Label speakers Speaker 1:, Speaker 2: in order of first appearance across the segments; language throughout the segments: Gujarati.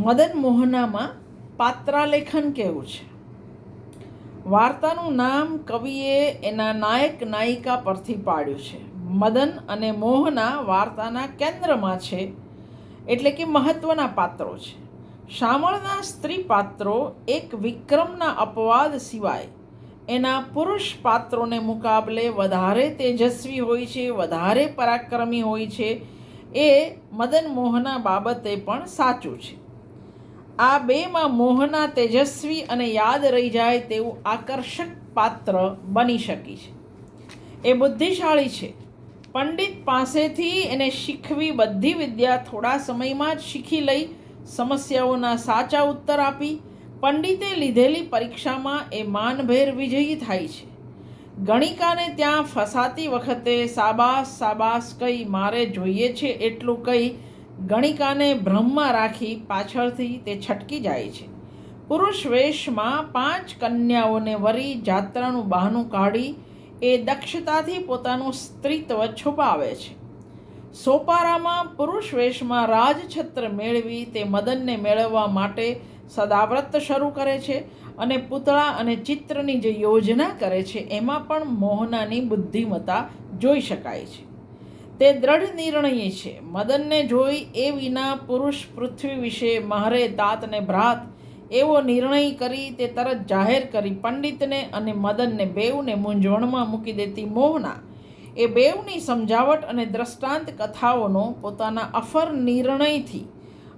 Speaker 1: મદન મોહનામાં પાત્રાલેખન કેવું છે? વાર્તાનું નામ કવિએ એના નાયક નાયિકા પરથી પાડ્યું છે. મદન અને મોહના વાર્તાના કેન્દ્રમાં છે, એટલે કે મહત્ત્વના પાત્રો છે. શામળના સ્ત્રી પાત્રો એક વિક્રમના અપવાદ સિવાય એના પુરુષ પાત્રોને મુકાબલે વધારે તેજસ્વી હોય છે, વધારે પરાક્રમી હોય છે એ મદન મોહના બાબતે પણ સાચું છે. આ બેમાં મોહના તેજસ્વી અને યાદ રહી જાય તેવું આકર્ષક પાત્ર બની શકી છે. એ બુદ્ધિશાળી છે. પંડિત પાસેથી એને શીખવી બધી વિદ્યા થોડા સમયમાં જ શીખી લઈ, સમસ્યાઓના સાચા ઉત્તર આપી, પંડિતે લીધેલી પરીક્ષામાં એ માનભેર વિજયી થાય છે. ગણિકાને ત્યાં ફસાતી વખતે સાબાસ સાબાસ કહી મારે જોઈએ છે એટલું કહી ગણિકાને ભ્રમમાં રાખી પાછળથી તે છટકી જાય છે. પુરુષ વેશમાં પાંચ કન્યાઓને વરી જાત્રાનું બહાનું કાઢી એ દક્ષતાથી પોતાનું સ્ત્રીત્વ છુપાવે છે. સોપારામાં પુરુષ વેશમાં રાજછત્ર મેળવી તે મદનને મેળવવા માટે સદાવ્રત શરૂ કરે છે અને પૂતળા અને ચિત્રની જે યોજના કરે છે, એમાં પણ મોહનાની બુદ્ધિમત્તા જોઈ શકાય છે. તે દ્રઢ નિર્ણયી છે. મદનને જોઈ એ વિના પુરુષ પૃથ્વી વિશે મારે દાંત ને ભ્રાત એવો નિર્ણય કરી તે તરત જાહેર કરી. પંડિતને અને મદનને બેઉને મૂંઝવણમાં મૂકી દેતી મોહના. એ બેઉની સમજાવટ અને દ્રષ્ટાંત કથાઓનો પોતાના અફર નિર્ણયથી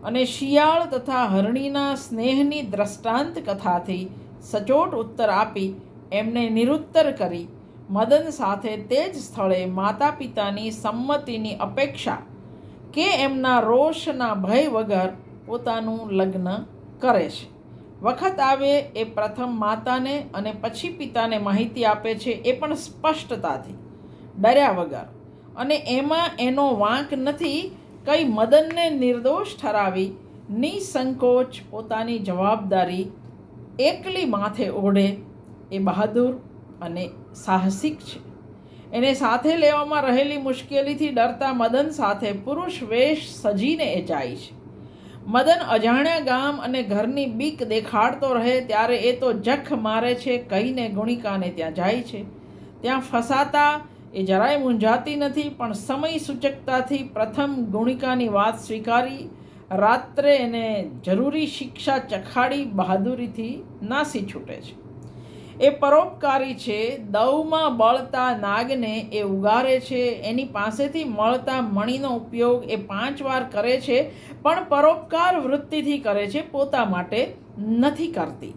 Speaker 1: અને શિયાળ તથા હરણીના સ્નેહની દ્રષ્ટાંત કથાથી સચોટ ઉત્તર આપી એમને નિરુત્તર કરી. મદન સાથે તે જ સ્થળે માતા પિતાની સંમતિની અપેક્ષા કે એમના રોષના ભય વગર પોતાનું લગ્ન કરે છે. વખત આવે એ પ્રથમ માતાને અને પછી પિતાને માહિતી આપે છે એ પણ સ્પષ્ટતાથી, ડર્યા વગર. અને એમાં એનો વાંક નથી કંઈ મદનને નિર્દોષ ઠરાવી નિસંકોચ પોતાની જવાબદારી એકલી માથે ઓઢે એ બહાદુર અને સાહસિક છે. એને સાથે લેવામાં રહેલી મુશ્કેલીથી ડરતા મદન સાથે પુરુષ વેશ સજીને એ જાય છે. મદન અજાણ્યા ગામ અને ઘરની બીક દેખાડતો રહે ત્યારે એ તો જખ મારે છે કહીને ગુણિકાને ત્યાં જાય છે. ત્યાં ફસાતા એ જરાય મૂંઝાતી નથી પણ સમય સૂચકતાથી પ્રથમ ગુણિકાની વાત સ્વીકારી, રાત્રે એને જરૂરી શિક્ષા ચખાડી બહાદુરીથી નાસી છૂટે છે. એ પરોપકારી છે, દવમાં બળતા નાગને એ ઉગારે છે, એની પાસેથી મળતા મણીનો ઉપયોગ એ પાંચ વાર કરે છે, પણ પરોપકાર વૃત્તિથી કરે છે, પોતા માટે નથી કરતી.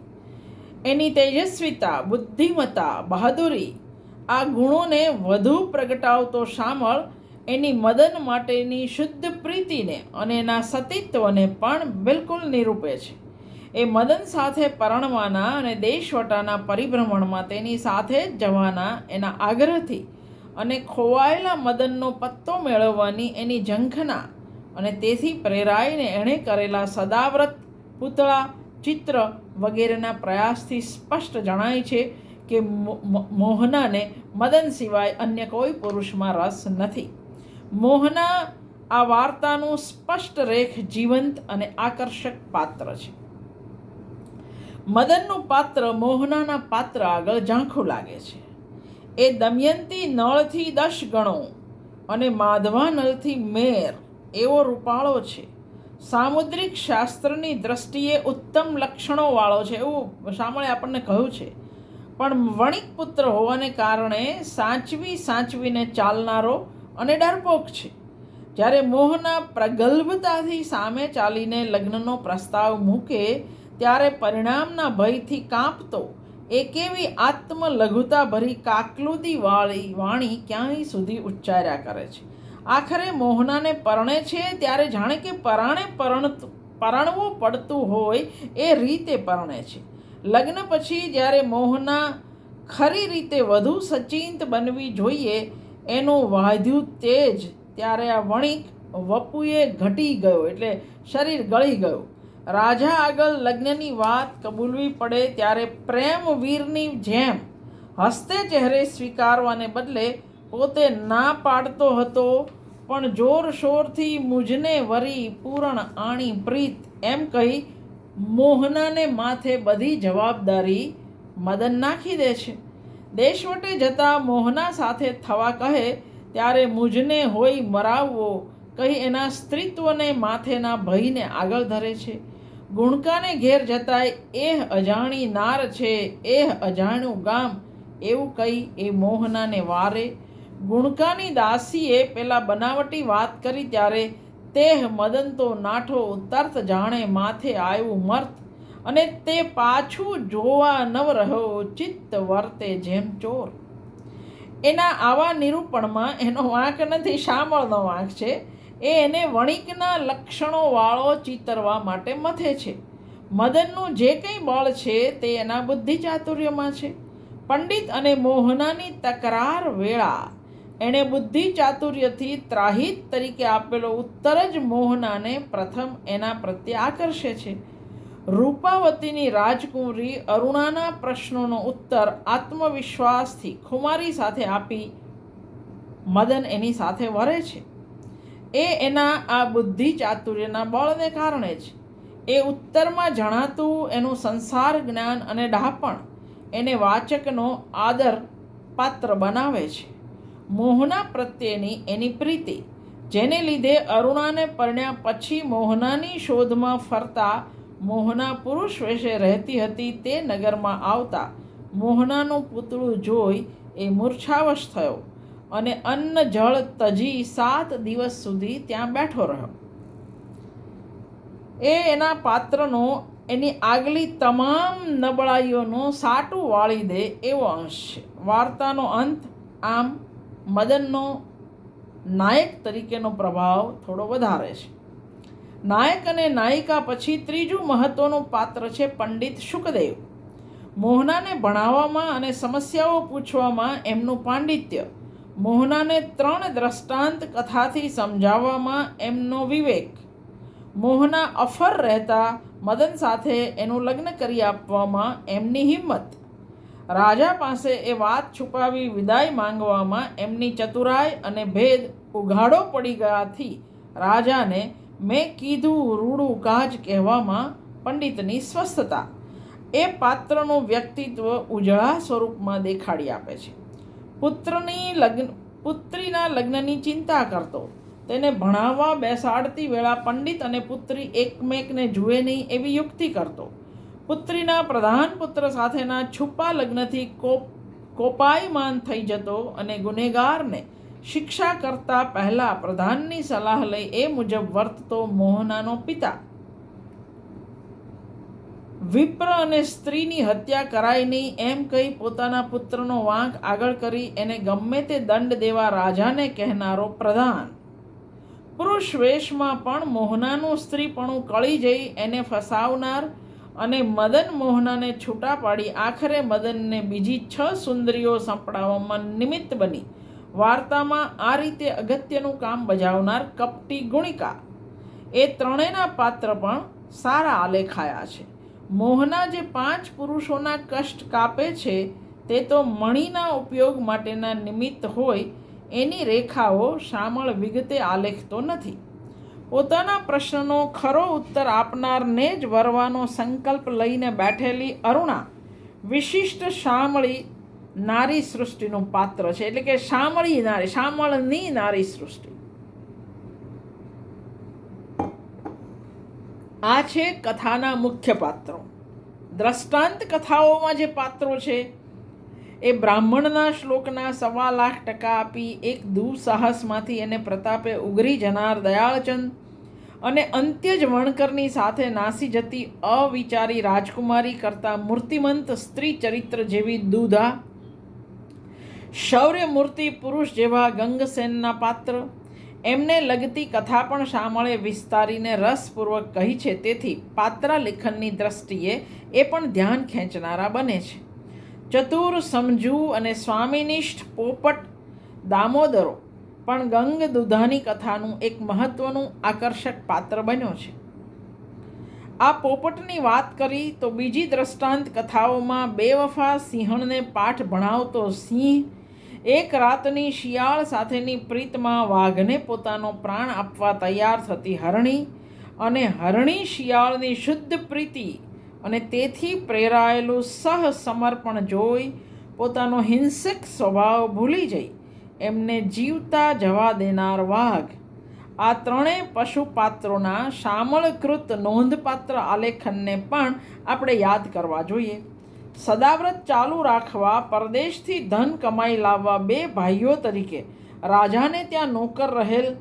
Speaker 1: એની તેજસ્વીતા, બુદ્ધિમત્તા, બહાદુરી, આ ગુણોને વધુ પ્રગટાવતો શામળ એની મદન માટેની શુદ્ધ પ્રીતિને અને એના સતીત્વને પણ બિલકુલ નિરૂપે છે. એ મદન સાથે પરણવાના અને દેશવટાના પરિભ્રમણમાં તેની સાથે જ જવાના એના આગ્રહથી અને ખોવાયેલા મદનનો પત્તો મેળવવાની એની ઝંખના અને તેથી પ્રેરાઈને એણે કરેલા સદાવ્રત, પૂતળા, ચિત્ર વગેરેના પ્રયાસથી સ્પષ્ટ જણાય છે કે મોહનાને મદન સિવાય અન્ય કોઈ પુરુષમાં રસ નથી. મોહના આ વાર્તાનું સ્પષ્ટ રેખ જીવંત અને આકર્ષક પાત્ર છે. મદનનું પાત્ર મોહનાના પાત્ર આગળ ઝાંખું લાગે છે. એ દમયંતી નળથી દશ ગણો અને માધવા નળથી મેર એવો રૂપાળો છે. સામુદ્રિક શાસ્ત્રની દ્રષ્ટિએ ઉત્તમ લક્ષણોવાળો છે એવું શામળે આપણને કહ્યું છે. પણ વણિક પુત્ર હોવાને કારણે સાચવી સાચવીને ચાલનારો અને ડરપોક છે. જ્યારે મોહના પ્રગલ્ભતાથી સામે ચાલીને લગ્નનો પ્રસ્તાવ મૂકે ત્યારે પરિણામના ભયથી કાંપતો. એ કેવી આત્મલઘુતા ભરી કાકલુદી વાળી વાણી ક્યાંય સુધી ઉચ્ચાર્યા કરે છે? આખરે મોહનાને પરણે છે ત્યારે જાણે કે પરાણે પરણતું, પરણવું પડતું હોય એ રીતે પરણે છે. લગ્ન પછી જ્યારે મોહના ખરી રીતે વધુ સચિંત બનવી જોઈએ, એનું વાધ્યું તેજ, ત્યારે આ વણિક વપુએ ઘટી ગયો, એટલે શરીર ગળી ગયું. રાજા આગળ લગ્નની વાત કબૂલવી પડે ત્યારે પ્રેમ વીરની જેમ હસ્તે ચહેરે સ્વીકારવાને બદલે પોતે ના પાડતો હતો. પણ જોર શોરથી મુજને વરી પૂરણ આણી પ્રીત એમ કહી મોહનાને માથે બધી જવાબદારી મદન નાખી દે છે. દેશવટે જતા મોહના સાથે થવા કહે ત્યારે મુજને હોય મરાવવો કહી એના સ્ત્રીત્વને માથેના ભયને આગળ ધરે છે. ગુણકાને ઘેર જતાય, એહ અજાણી નાર છે, એહ અજાણ્યું ગામ. એવું કહી એ મોહનાને વારે. ગુણકાની દાસીએ પેલા બનાવટી વાત કરી ત્યારે, તેહ મદન તો નાઠો તર્ત જાણે માથે આવ્યું મર્ત, અને તે પાછું જોવા નવ રહ્યો ચિત્ત વર્તે જેમ ચોર. એના આવા નિરૂપણમાં એનો વાંક નથી, શામળનો વાંક છે. એ એને વણિકના લક્ષણોવાળો ચિતરવા માટે મથે છે. મદનનું જે કંઈ બળ છે તે એના બુદ્ધિ ચાતુર્યમાં છે. પંડિત અને મોહનાની તકરાર વેળા એણે બુદ્ધિ ચાતુર્યથી ત્રાહિત તરીકે આપેલો ઉત્તર જ મોહનાને પ્રથમ એના પ્રત્યે આકર્ષે છે. રૂપાવતીની રાજકુંવરી અરુણાના પ્રશ્નોનો ઉત્તર આત્મવિશ્વાસથી ખુમારી સાથે આપી મદન એની સાથે વરે છે. એ એના આ બુદ્ધિ ચાતુર્યના બળને કારણે જ. એ ઉત્તરમાં જણાતું એનું સંસાર જ્ઞાન અને ડહાપણ એને વાચકનો આદર પાત્ર બનાવે છે. મોહના પ્રત્યેની એની પ્રીતિ, જેને લીધે અરુણાને પરણ્યા પછી મોહનાની શોધમાં ફરતા મોહના પુરુષ વેશે રહેતી હતી તે નગરમાં આવતા મોહનાનું પૂતળું જોઈ એ મૂર્છાવશ થયો. અને અન્ન જળ તજી સાત દિવસ સુધી ત્યાં બેઠો રહ્યો. એ એના પાત્રનો, એની આગલી તમામ નબળાઈઓનો સાટું વાળી દે એવો અંશ છે. વાર્તાનો અંત આમ મદનનો નાયક તરીકેનો પ્રભાવ થોડો વધારે છે. નાયક અને નાયિકા પછી ત્રીજું મહત્વનું પાત્ર છે પંડિત શુકદેવ. મોહનાને ભણાવવામાં અને સમસ્યાઓ પૂછવામાં એમનું પાંડિત્ય મોહનાને ત્રણ દ્રષ્ટાંત કથાથી સમજાવવામાં એમનો વિવેક. મોહના અફર રહેતા મદન સાથે એનું લગ્ન કરી આપવામાં એમની હિંમત. રાજા પાસે એ વાત છુપાવી વિદાય માંગવામાં એમની ચતુરાઈ અને ભેદ ઉઘાડો પડી ગયાથી રાજાને મેં કીધું રૂડું કાજ કહેવામાં પંડિતની સ્વસ્થતા. એ પાત્રનું વ્યક્તિત્વ ઉજળા સ્વરૂપમાં દેખાડી આપે છે. પુત્રની લગ્ન પુત્રીના લગ્નની ચિંતા કરતો. તેને ભણાવવા બેસાડતી વેળા પંડિત અને પુત્રી એકમેકને જુએ નહીં એવી યુક્તિ કરતો. પુત્રીના પ્રધાન પુત્ર સાથેના છુપા લગ્નથી કોપ કોપાયમાન થઈ જતો અને ગુનેગારને શિક્ષા કરતા પહેલાં પ્રધાનની સલાહ લઈ એ મુજબ વર્તતો મોહનાનો પિતા. વિપ્ર અને સ્ત્રીની હત્યા કરાય નહીં એમ કહી પોતાના પુત્રનો વાંક આગળ કરી એને ગમે તે દંડ દેવા રાજાને કહેનારો પ્રધાન. પુરુષ વેશમાં પણ મોહનાનું સ્ત્રીપણું કળી જઈ એને ફસાવનાર અને મદન મોહનાને છૂટા પાડી આખરે મદનને બીજી છ સુંદરીઓ સંપડાવવામાં નિમિત્ત બની. વાર્તામાં આ રીતે અગત્યનું કામ બજાવનાર કપટી ગુણિકા. એ ત્રણેયના પાત્ર પણ સારા આલેખાયા છે. મોહના જે પાંચ પુરુષોના કષ્ટ કાપે છે, તે તો મણીના ઉપયોગ માટેના નિમિત્ત હોય, એની રેખાઓ શામળ વિગતે આલેખતો નથી. પોતાના પ્રશ્નનો ખરો ઉત્તર આપનારને જ વરવાનો સંકલ્પ લઈને બેઠેલી અરુણા, વિશિષ્ટ શામળી નારી સૃષ્ટિનું પાત્ર છે. એટલે કે શામળી નારી, શામળની નારી સૃષ્ટિ. આ છે કથાના મુખ્ય પાત્રો. દ્રષ્ટાંત કથાઓમાં જે પાત્રો છે, એ બ્રાહ્મણના શ્લોકના સવા લાખ ટકા આપી એક દુઃસાહસમાંથી એને પ્રતાપે ઉગરી જનાર દયાળચંદ અને અંત્ય જ વણકરની સાથે નાસી જતી અવિચારી રાજકુમારી કરતાં મૂર્તિમંત સ્ત્રી ચરિત્ર જેવી દુધા શૌર્ય મૂર્તિ પુરુષ જેવા ગંગસેનના પાત્ર એમને લગતી કથા પણ શામળે વિસ્તારીને રસપૂર્વક કહી છે. તેથી પાત્ર લેખનની દ્રષ્ટિએ એ પણ ધ્યાન ખેંચનારા બને છે. ચતુર સમજુ અને સ્વામિનિષ્ઠ પોપટ દામોદરો પણ ગંગ દુધાની કથાનું એક મહત્વનું આકર્ષક પાત્ર બન્યો છે. આ પોપટની વાત કરી તો બીજી દ્રષ્ટાંત કથાઓમાં બેવફા સિંહણને પાઠ ભણાવતો સિંહ એક રાતની શિયાળ સાથેની પ્રીતમાં વાઘને પોતાનો પ્રાણ આપવા તૈયાર થતી હરણી અને હરણી શિયાળની શુદ્ધ પ્રીતિ અને તેથી પ્રેરાયેલું સહ સમર્પણ જોઈ પોતાનો હિંસક સ્વભાવ ભૂલી જઈ એમને જીવતા જવા દેનાર વાઘ. આ ત્રણેય પશુપાત્રોના શામળકૃત નોંધપાત્ર આલેખનને પણ આપણે યાદ કરવા જોઈએ. સદાવ્રત ચાલુ રાખવા, પરદેશથી ધન કમાઈ લાવવા બે ભાઈઓ તરીકે. રાજાને ત્યાં નોકર રહેલ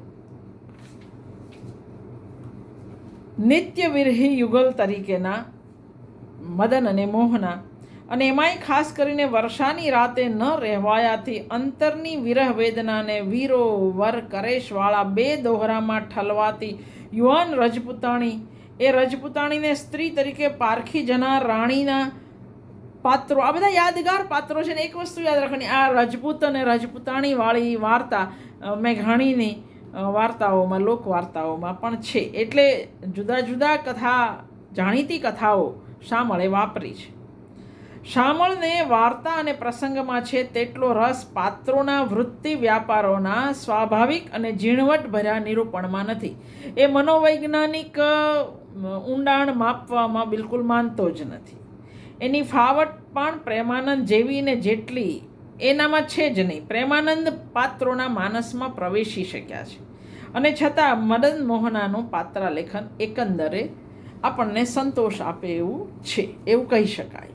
Speaker 1: નિત્ય વિરહી યુગલ તરીકેના મદન અને મોહના. અને એમાંય ખાસ કરીને વર્ષાની રાતે ન રહેવાયાથી અંતરની વિરહ વેદનાને વીરો વર કરેશવાળા બે દોહરામાં ઠલવાતી યુવાન રજપૂતાણી. એ રજપૂતાણીને સ્ત્રી તરીકે પારખી જનાર રાણીના પાત્રો, આ બધા યાદગાર પાત્રો છે ને એક વસ્તુ યાદ રાખવાની, આ રજપૂત અને રજપૂતાણી વાળી વાર્તા મેઘાણીની વાર્તાઓમાં લોક વાર્તાઓમાં પણ છે. એટલે જુદા જુદા કથા, જાણીતી કથાઓ શામળે વાપરી છે. શામળને વાર્તા અને પ્રસંગમાં છે તેટલો રસ પાત્રોના વૃત્તિ વ્યાપારોના સ્વાભાવિક અને ઝીણવટભર્યા નિરૂપણમાં નથી. એ મનોવૈજ્ઞાનિક ઊંડાણ માપવામાં બિલકુલ માનતો જ નથી. એની ફાવટ પણ પ્રેમાનંદ જેવી ને જેટલી એનામાં છે જ નહીં. પ્રેમાનંદ પાત્રોના માનસમાં પ્રવેશી શક્યા છે. અને છતાં મદન મોહનાનું પાત્રાલેખન એકંદરે આપણને સંતોષ આપે એવું છે. એવું કહી શકાય.